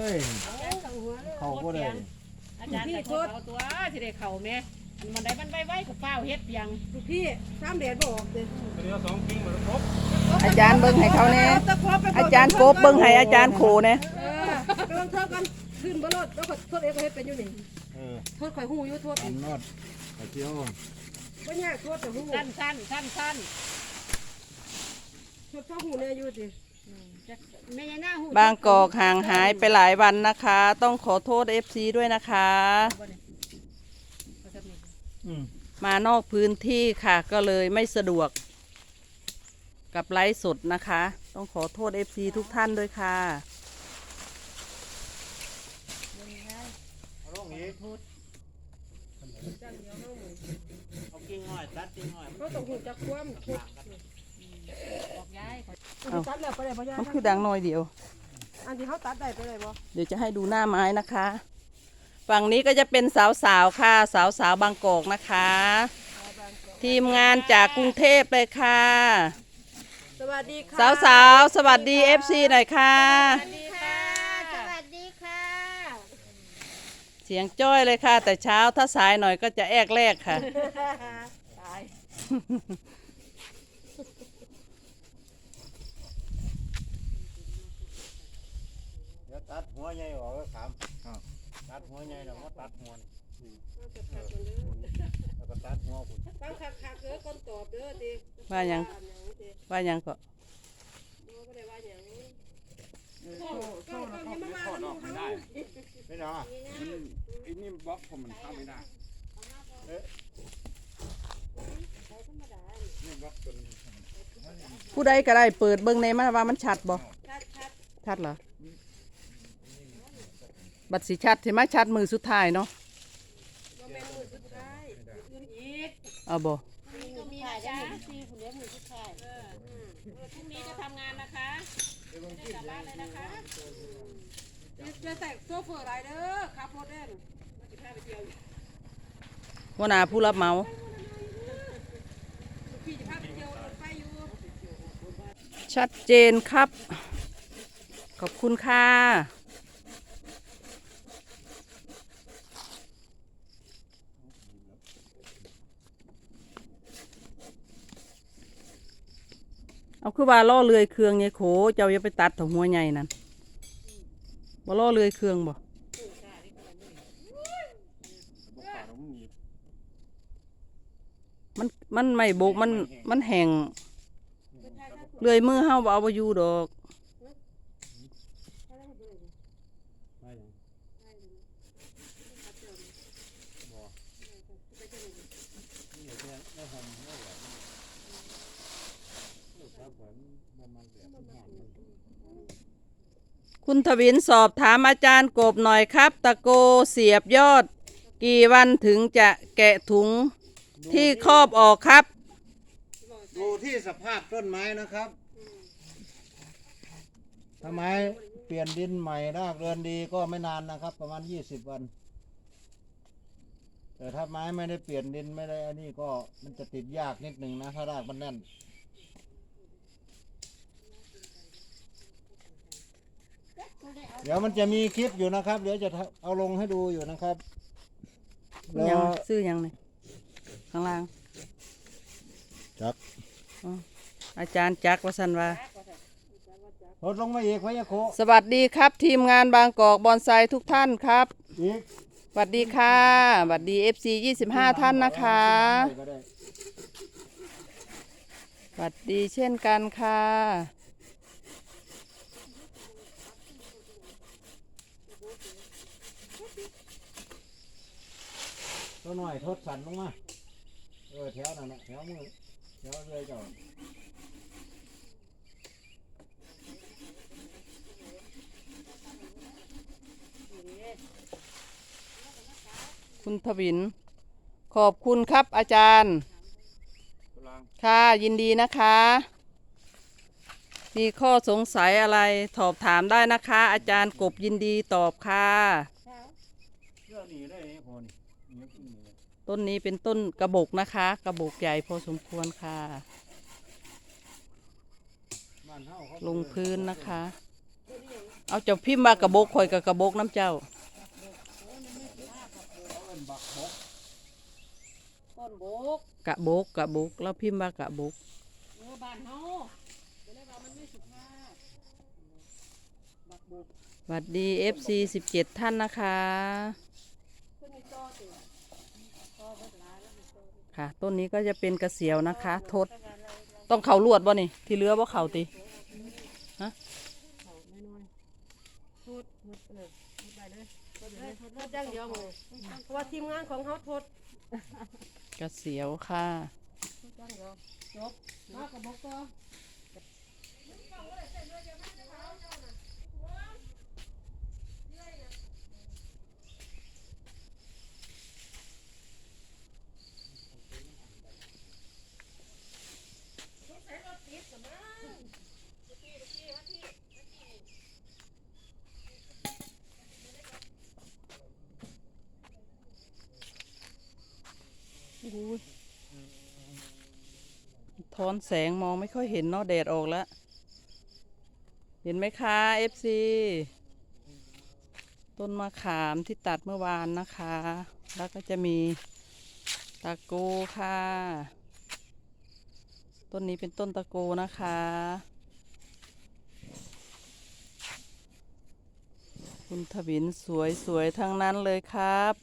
เฮ้ยเขาก็ได้อาจารย์ก็โทษเอาตัวสิได้เข้าแม่มันได้มันไว้ๆกับเฝ้าวเฮ็ดเพียงพี่สามเดือนบอกเลยอาจารย์เบิ่งให้เขาแน่ตะครบไปอาจารย์โกบเบิ่งให้อาจารย์โขเนี่ยเออกำลังโทษกันขึ้นบ่รถแล้วก็โทษเองก็เฮ็ดเป็นอยู่นี่เออโทษข่อยหูอยู่โทษอันนอดไอ้เจียวบ่ยากโทษแต่หูสั้นสั้นสั้นสั้นโทษเท่าหูเนี่ยอยู่ดิ บางกอกห่างหายไปหลายวันนะคะ ต้องขอโทษ FC ด้วยนะคะอืมมานอกพื้นที่ค่ะก็เลยไม่สะดวก กับไลฟ์สดนะคะ ต้องขอโทษ FC ทุกท่านด้วยค่ะเอาลงอีกเอากิ่งหน่อยตัดกิ่งหน่อยเขาต้องหูจักความทุกข์ บอกยาย ตัดแล้วไปได้บ่ยามันคือดังน้อยเดียว อันที่เขาตัดได้ไปได้บ่เดี๋ยวจะให้ดูหน้าไม้นะคะ ฝั่งนี้ก็จะเป็นสาวๆค่ะ สาวๆบางกอกนะคะ ทีมงานจากกรุงเทพเลยค่ะ สวัสดีค่ะสาวๆสวัสดี FC หน่อยค่ะ สวัสดีค่ะ สวัสดีค่ะ เสียงจ้อยเลยค่ะ แต่เช้าถ้าสายหน่อยก็จะแอกแรกค่ะ ตาย เดี๋ย วตัดหัวใหญ่ออกก็ขามตัดหัวใหญ่แล้วก็ตัดหัวนี่แล้วก็ตัดหัวคุณฟังคักๆเด้อคนตอบเด้อติว่าหยังติว่าหยังก็บ่ได้ว่าหยังก็ก็ยังมาว่าลูกเขาไม่เนาะไอ้นี่บล็อกผมมันเข้าไม่ได้นี่บล็อกจนผู้ใดก็ได้เปิดเบิ่งในมาว่ามันชัดบ่ชัดชัดเหรอ บัตรสีชัดใช่ไหมชัดมือสุดท้ายเนาะๆบ่แม่นมือสุดท้ายอื่นอีกเอาบ่พรุ่งนี้ก็มีนะจ๊ะที่คุณเลี้ยงมือผู้ชายเออพรุ่งนี้จะทำงานนะคะไม่ได้กลับบ้านเลยนะคะจะแต่งโซเฟอร์ไรเด้อขับรถเด่นมาสิพาไปเที่ยวอยู่หัวหน้าผู้รับเหมาพี่จะพาไปเที่ยวรถไฟอยู่ชัดเจนครับ ขอบคุณค่ะ เอาคือว่าล่อเรือยเครื่องไงโขเจ้าอย่าไปตัดถังหัวใหญ่นั่นว่าล่อเรือยเครื่องบ่มันมันไม่โบกมันมันแห้งเรือยมือเฮาบ่เอาไปอยู่ดอก ไม่หยังนี่แค่ในห่มนี่แหละลูกครับผมมันมันแบบมันห่อนมัน คุณทวินสอบถามอาจารย์กบหน่อยครับ ตะโกเสียบยอด กี่วันถึงจะแกะถุงที่ครอบออกครับ ดูที่สภาพต้นไม้นะครับถ้าไม้เปลี่ยนดินใหม่รากเรือนดีก็ไม่นานนะครับ ประมาณยี่สิบวัน แต่ถ้าไม้ไม่ได้เปลี่ยนดินไม่ได้อันนี้ก็มันจะติดยากนิดหนึ่งนะถ้ารากมันแน่น เดี๋ยวมันจะมีคลิปอยู่นะครับ เดี๋ยวจะเอาลงให้ดูอยู่นะครับแล้ยังวซื้อยังนี่ข้างล่างจักอ๋ออาจารย์จักรวสันว่าลดลงมาอีกพะยะโคสวัสดีครับ ทีมงานบางกอกบอนไซทุกท่านครับอีกสวัสดีค่ะสวัสดี FC 25ท่านนะคะสวัสดีเช่นกันค่ะ ตัวหน่อยทดสันลงมา เออแถวนั่นนะแถวมือแถวเลยเจ้าคุณทวิน ขอบคุณครับอาจารย์กำลังค่ะยินดีนะคะ มีข้อสงสัยอะไรสอบถามได้นะคะ อาจารย์กบยินดีตอบค่ะ เชื่อหนีได้นี่พอนี่หนีขึ้นหนีเลยต้นนี้เป็นต้นกระบอกนะคะ กระบอกใหญ่พอสมควรค่ะ บ้านเฮาเขาลงพื้นนะคะเดี๋ยวนี้ยังเอาเจ้าพิมพ์มากระบกข่อยกับกระบกน้ำเจ้าต้นโบกกะบกกะบกแล้วพิมพ์ว่ากะบกเมื่อบ้านเฮาจะได้ว่ามันไม่สุภาพบักบุก สวัสดี FC 17 ท่านนะคะเพิ่นมีต้อติต้อเบิดหลายแล้วมีต้อค่ะ ต้นนี้ก็จะเป็นกระเสียวนะคะ ทด ต้องเข่าลวดบ่นี่ ที่เหลือบ่เขาติทุดทดเออทุดไปเลยทดเลยทดจ้างเดียวมือเพราะว่าทีมงานของเขาทดกระเสียวค่ะทดจ้างเดียวจบมากระบอกก็ ทอนแสงมองไม่ค่อยเห็นเนาะแดดออกแล้ว เห็นไหมคะ FC ต้นมะขามที่ตัดเมื่อวานนะคะ แล้วก็จะมีตะโกค่ะ ต้นนี้เป็นต้นตะโกนะคะ คุณทวินสวยๆทั้งนั้นเลยครับ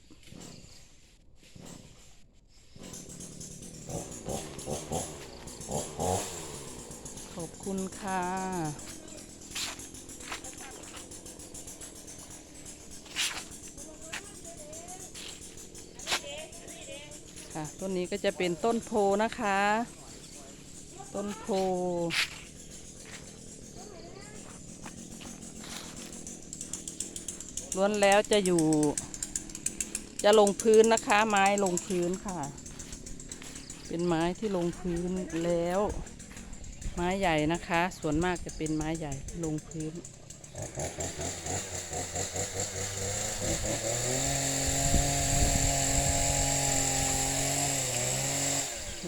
ขอบ ค่ะ ค่ะ ต้นนี้ก็จะเป็นต้นโพนะคะ ต้นโพล้วนแล้วจะอยู่ จะลงพื้นนะคะ ไม้ลงพื้นค่ะ เป็นไม้ที่ลงพื้นแล้ว ไม้ใหญ่นะคะ ส่วนมากจะเป็นไม้ใหญ่ลงพื้น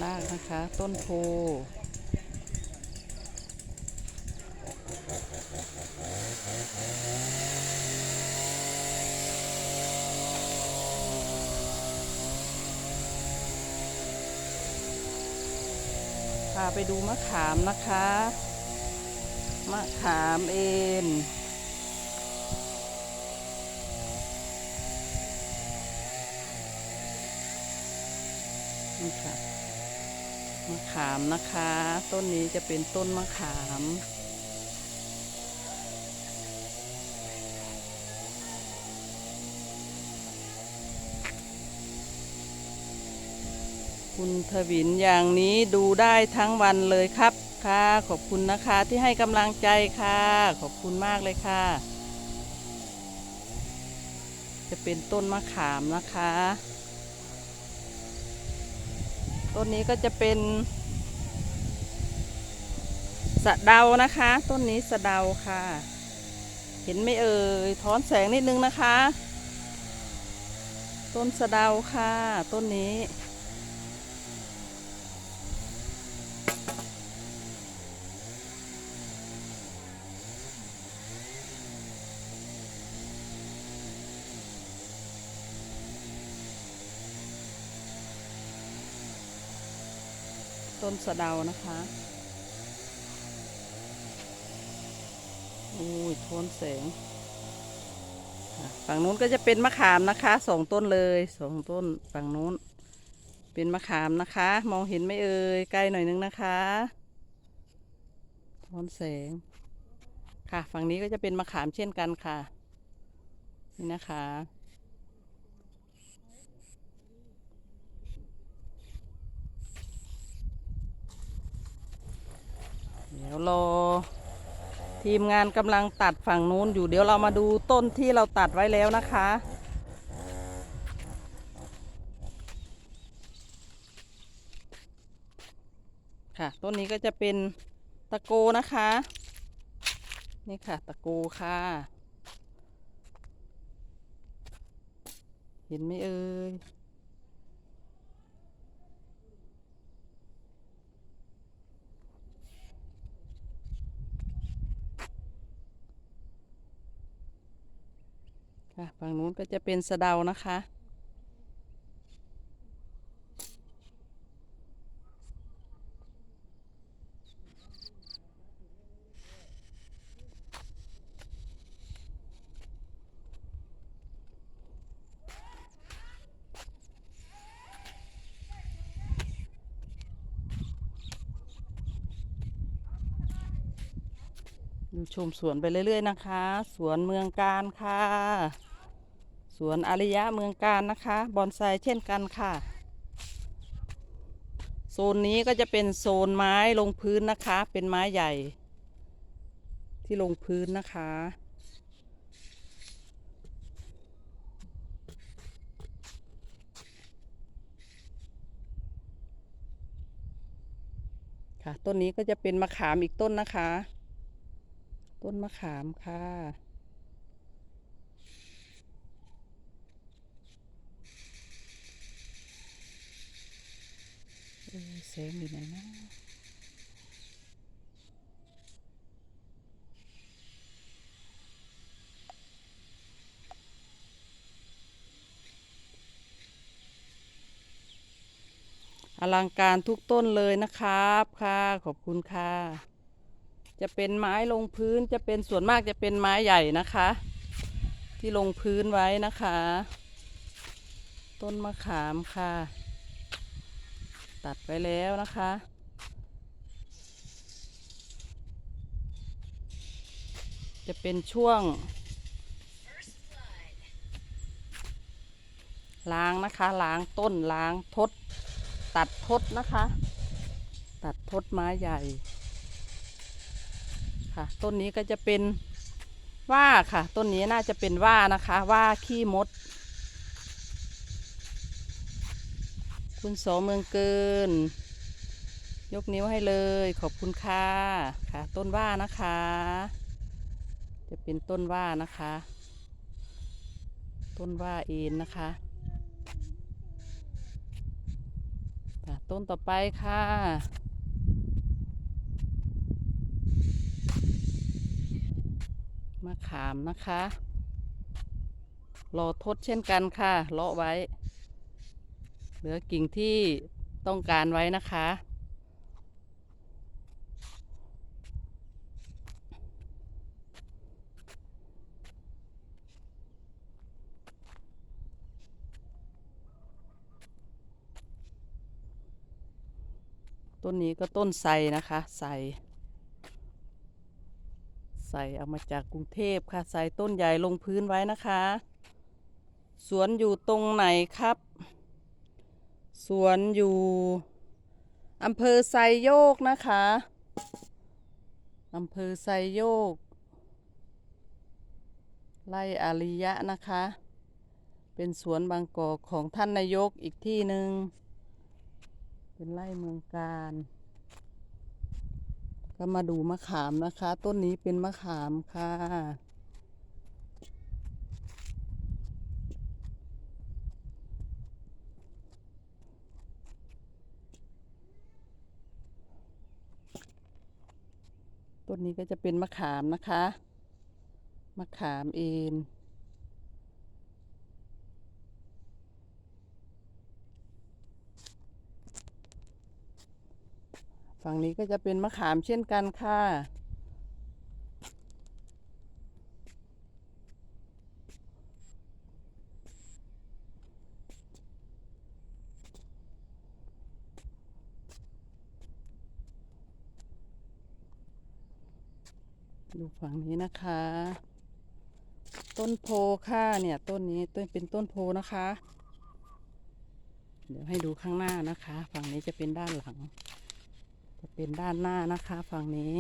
รากนะคะ ต้นโพ พาไปดูมะขามนะคะ มะขามเอ็นนี่ค่ะมะขามนะคะ ต้นนี้จะเป็นต้นมะขาม คุณทวินอย่างนี้ดูได้ทั้งวันเลยครับค่ะ ขอบคุณนะคะที่ให้กำลังใจค่ะ ขอบคุณมากเลยค่ะ จะเป็นต้นมะขามนะคะ ต้นนี้ก็จะเป็นสะเดานะคะ ต้นนี้สะเดาค่ะ เห็นไหมเอ่ยท้อนแสงนิดนึงนะคะ ต้นสะเดาค่ะ ต้นนี้ นสะเดานะคะโอ้ยโทนแสงฝั่งนู้นก็จะเป็นมะขามนะคะสองต้นเลยสองต้นฝั่งนู้น เป็นมะขามนะคะ มองเห็นไหมเอ่ยใกล้หน่อยนึงนะคะโทนแสง ค่ะ ฝั่งนี้ก็จะเป็นมะขามเช่นกันค่ะ นี่นะคะ ดี๋ยวรอ ทีมงานกำลังตัดฝั่งนู้นอยู่เดี๋ยวเรามาดูต้นที่เราตัดไว้แล้วนะคะค่ะต้นนี้ก็จะเป็นตะโกนะคะ นี่ค่ะตะโกค่ะ เห็นไหมเอ่ย ค่ะฝั่งนู้นก็จะเป็นสะเดานะคะ ดูชมสวนไปเรื่อย ๆ นะคะ สวนเมืองการค่ะ สวนอาริยะเมืองการนะคะบอนไซเช่นกันค่ะ โซนนี้ก็จะเป็นโซนไม้ลงพื้นนะคะ เป็นไม้ใหญ่ ที่ลงพื้นนะคะ ค่ะต้นนี้ก็จะเป็นมะขามอีกต้นนะคะ ต้นมะขามค่ะ เอ๊ะ แสงอยู่ไหนนะอลังการทุกต้นเลยนะครับค่ะขอบคุณค่ะ จะเป็นไม้ลงพื้นจะเป็นส่วนมากจะเป็นไม้ใหญ่นะคะ ที่ลงพื้นไว้นะคะ ต้นมะขามค่ะ ตัดไปแล้วนะคะ จะเป็นช่วง ล้างนะคะล้างต้นล้างทด ตัดทดนะคะ ตัดทดไม้ใหญ่ค่ะ ต้นนี้ก็จะเป็นว่าค่ะ ต้นนี้น่าจะเป็นว่านะคะ ว่าขี้มด คุณโสเมืองเกิน ยกนิ้วให้เลยขอบคุณค่ะค่ะ ต้นว่านะคะ จะเป็นต้นว่านะคะ ต้นว่าเอ็นนะคะค่ะต้นต่อไปค่ะมะขามนะคะรอทดเช่นกันค่ะเลาะไว้ เหลือกิ่งที่ต้องการไว้นะคะ ต้นนี้ก็ต้นไทรนะคะไทรใส่เอามาจากกรุงเทพค่ะ ใส่ต้นใหญ่ลงพื้นไว้นะคะ สวนอยู่ตรงไหนครับ สวนอยู่อำเภอไซโยกนะคะอำเภอไซโยก ไล่อาริยะนะคะ เป็นสวนบางกอกของท่านนายกอีกที่หนึ่ง เป็นไร่เมืองการ ก็มาดูมะขามนะคะ ต้นนี้เป็นมะขามค่ะ ต้นนี้ก็จะเป็นมะขามนะคะ มะขามเองฝั่งนี้ก็จะเป็นมะขามเช่นกันค่ะ ดู ฝั่งนี้นะคะ ต้นโพค่ะเนี่ยต้นนี้ต้นเป็นต้นโพนะคะ เดี๋ยวให้ดูข้างหน้านะคะ ฝั่งนี้จะเป็นด้านหลัง จะเป็นด้านหน้านะคะ ฝั่งนี้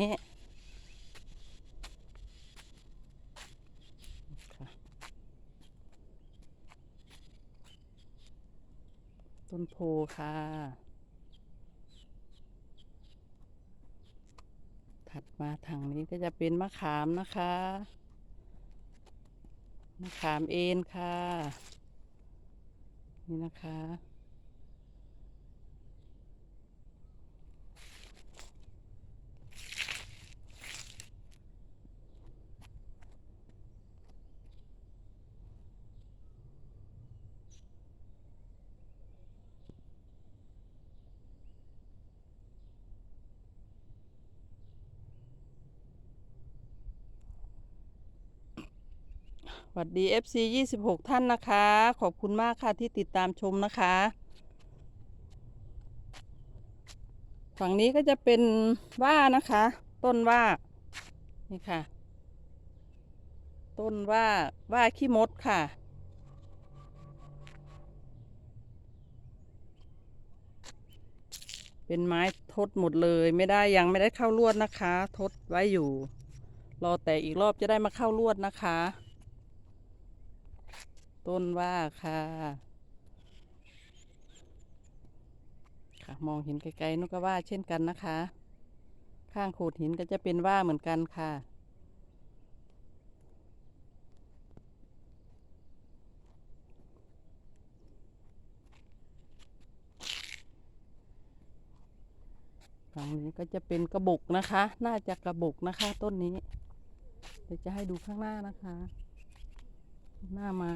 ต้นโพค่ะ ถัดมาทางนี้ก็จะเป็นมะขามนะคะ มะขามเอ็นค่ะ นี่นะคะ วัสดี FC 26 ท่านนะคะ ขอบคุณมากค่ะที่ติดตามชมนะคะ ฝั่งนี้ก็จะเป็นว่านะคะ ต้นว่านี่ค่ะ ต้นว่าว่าขี้มดค่ะเป็นไม้ทดหมดเลยไม่ได้ยังไม่ได้เข้าลวดนะคะ ทดไว้อยู่ รอแต่อีกรอบจะได้มาเข้าลวดนะคะ ต้นว่าค่ะค่ะมองเห็นไกลๆนุก็ว่าเช่นกันนะคะ ข้างโขดหินก็จะเป็นว่าเหมือนกันค่ะฝั่งนี้ก็จะเป็นกระบอกนะคะ น่าจะกระบอกนะคะ ต้นนี้ เดี๋ยวจะให้ดูข้างหน้านะคะ หน้าไม้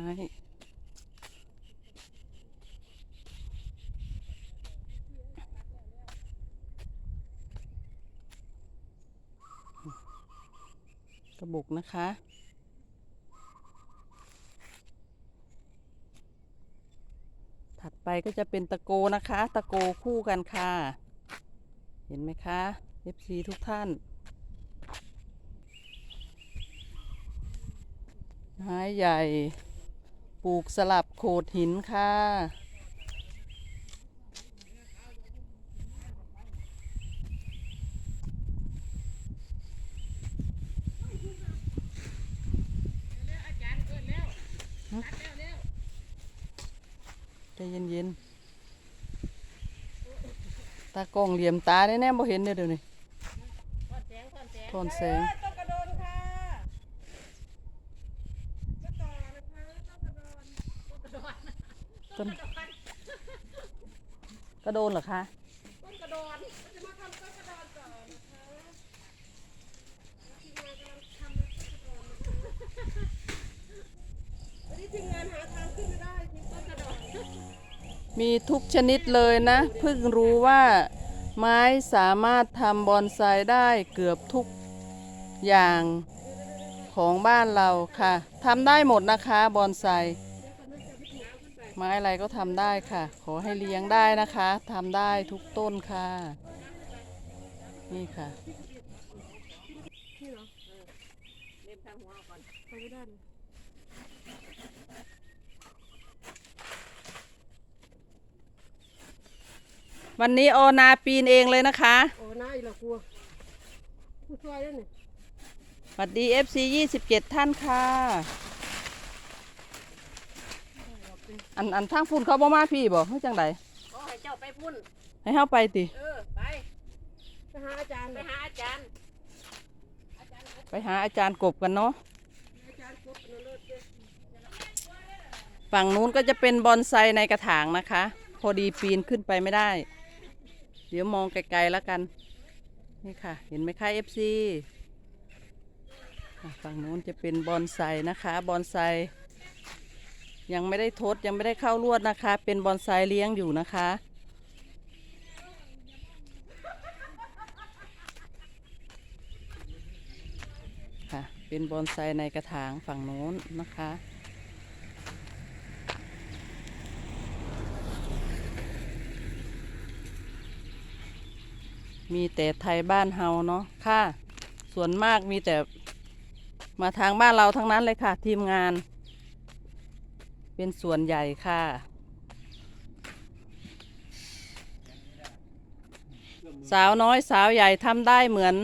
กระบอกนะคะ ถัดไปก็จะเป็นตะโกนะคะ ตะโกคู่กันค่ะ เห็นไหมคะ FC ทุกท่าน ไม้ใหญ่ ปลูกสลับโขดหินค่ะใจเย็นๆ ตากล้องเหลี่ยมตาแน่ๆบ่เห็นเด้อเดี๋ยวนี้ทอดแสงทอดแสงทอนแสง ต้นกระโดนค่ะก็ต่อนะคะต้นกระโดน ต้น กระโดนเหรอคะต้นกระโดนเราจะมาทำต้นกระโดนก่อนนะคะทีมงานกำลังทำต้นกระโดนนวันนี้ทีมงานหาทางขึ้นไม่ได้ทีมต้นกระโดดมีทุกชนิดเลยนะ เพิ่งรู้ว่าไม้สามารถทำบอนไซได้เกือบทุกอย่างของบ้านเราค่ะทำได้หมดนะคะบอนไซ ไม้อะไรก็ทำได้ค่ะ ขอให้เลี้ยงได้นะคะทำได้ทุกต้นค่ะ นี่ค่ะนี่เหรอเล็มทางหัวก่อนไปไม่ได้เลยวันนี้โอนาปีนเองเลยนะคะ โอ้น่าอีกแล้วกลัวผู้ช่วยด้วยนี่สวัสดี FC 27 ท่านค่ะ อันอันทางฝุ่นเขาบ่มาพี่บ่เฮ้ยจังไดขอให้เจ้าไปพุ่น ให้เฮาไปติเออ ไป ไปหาอาจารย์ ไปเลยหาอาจารย์ ไปหาอาจารย์กบกันเนาะอาจารย์ปุ๊บเนเลิศเลยฝั่งนู้นก็จะเป็นบอนไซในกระถางนะคะ พอดีปีนขึ้นไปไม่ได้ เดี๋ยวมองไกลๆแล้วกัน นี่ค่ะ เห็นไหมคะ FC อะฝั่งนู้นจะเป็นบอนไซนะคะบอนไซ ยังไม่ได้ทดยังไม่ได้เข้าลวดนะคะ เป็นบอนไซเลี้ยงอยู่นะคะ ค่ะ เป็นบอนไซในกระถางฝั่งโน้นนะคะมีแต่ไทยบ้านเฮาเนาะค่ะ ส่วนมากมีแต่มาทางบ้านเราทั้งนั้นเลยค่ะ ทีมงาน เป็นส่วนใหญ่ค่ะสาวน้อยสาวใหญ่ทำได้เหมือน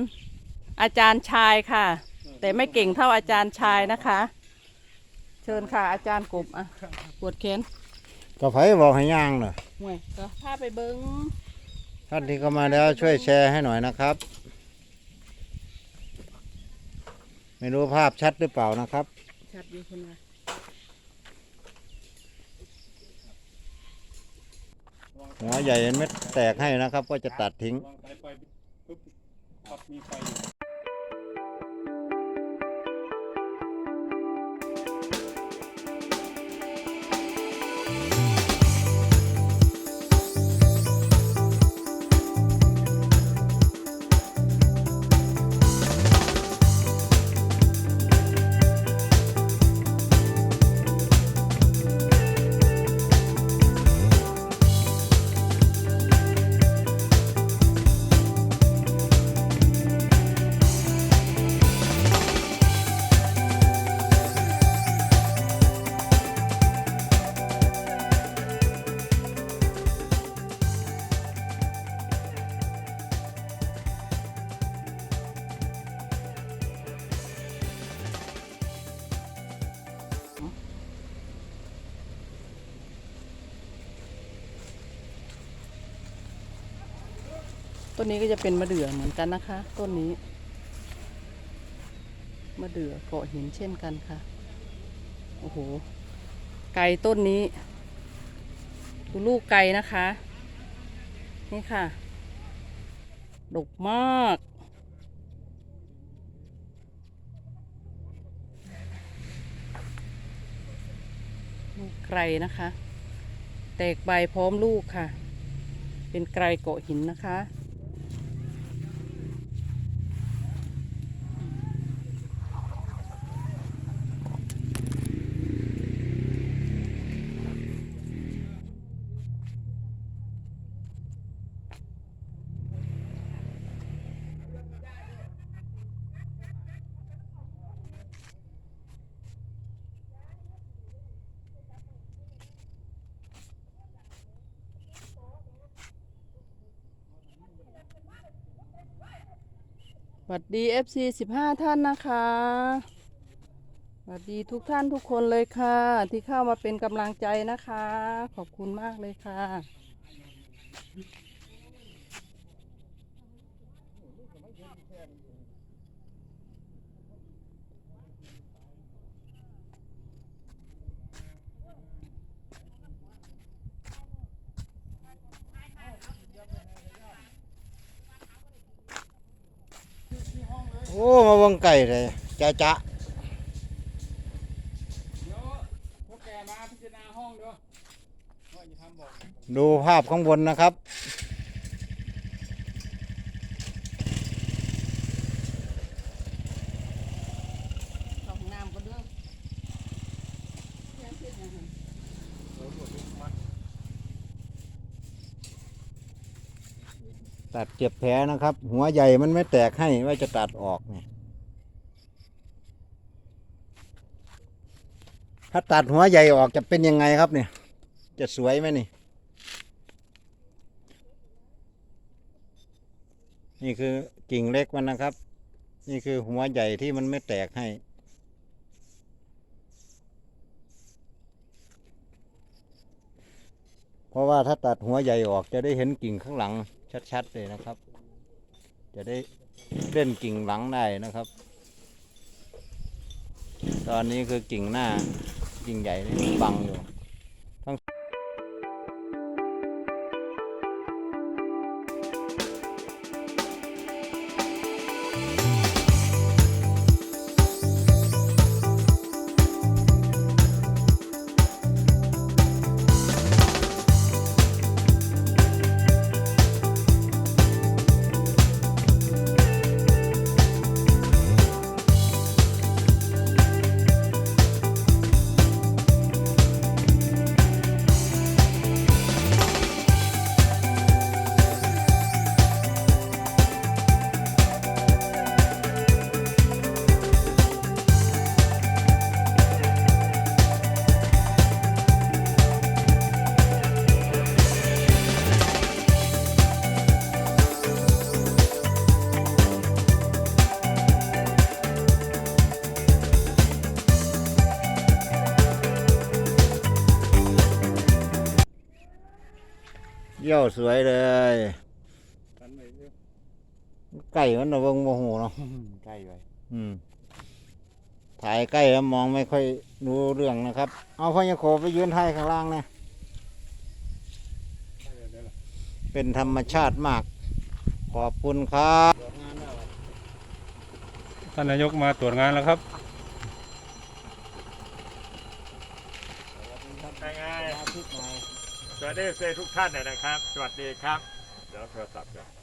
อาจารย์ชายค่ะ แต่ไม่เก่งเท่าอาจารย์ชายนะคะ เชิญค่ะ อาจารย์กบอะปวดแขนก็ไผบอกให้ย่างน่ะห่วยก็พาไปเบิงท่านที่เข้ามาแล้วช่วยแชร์ให้หน่อยนะครับ ไม่รู้ภาพชัดหรือเปล่านะครับ ชัดอยู่คนละ หัวใหญ่เม็ดแตกให้นะครับ ก็จะตัดทิ้ง วางสายไฟปุ๊บปับมีไฟอยู่ นนี้ก็จะเป็นมะเดื่อเหมือนกันนะคะ ต้นนี้ มะเดื่อเกาะหินเช่นกันค่ะ โอ้โห ไก่ต้นนี้ดูลูกไก่นะคะ นี่ค่ะ ดกมาก ลูกไกรนะคะ แตกใบพร้อมลูกค่ะ เป็นไกรเกาะหินนะคะ สวัสดี FC 15 ท่านนะคะสวัสดีทุกท่านทุกคนเลยค่ะ ที่เข้ามาเป็นกำลังใจนะคะ ขอบคุณมากเลยค่ะ มาเบังไก่เลยจ้าจ้าเดี๋ยวพวกแกมาพิจารณาห้องเด้อว่าจะทำบอกดูภาพข้างบนนะครับเข้าห้องน้ำก็เด้อตัดเจ็บแผลนะครับ หัวใหญ่มันไม่แตกให้ว่าจะตัดออกเนี่ย ถ้าตัดหัวใหญ่ออกจะเป็นยังไงครับเนี่ย จะสวยไหมนี่ นี่คือกิ่งเล็กมันนะครับ นี่คือหัวใหญ่ที่มันไม่แตกให้เพราะว่าถ้าตัดหัวใหญ่ออกจะได้เห็นกิ่งข้างหลังชัดๆเลยนะครับ จะได้เล่นกิ่งหลังได้นะครับ ตอนนี้คือกิ่งหน้า กิ่งใหญ่นี่มันบังอยู่ สวยเลยกันไปเรื่อยไก่มันระวงโมโหเนาะใกล้ไปอืมถ่ายใกล้แล้วมองไม่ค่อยรู้เรื่องนะครับ เอาพญาโคไปยืนไทยข้างล่างนะใกล้ไปแล้วล่ะเป็นธรรมชาติมาก ขอบคุณครับ ท่านนายกมาตรวจงานแล้วครับ ยังไงส วัสดีเซทุกท่านนะครับ สวัสดีครับ เดี๋ยวโทรศัพท์ก็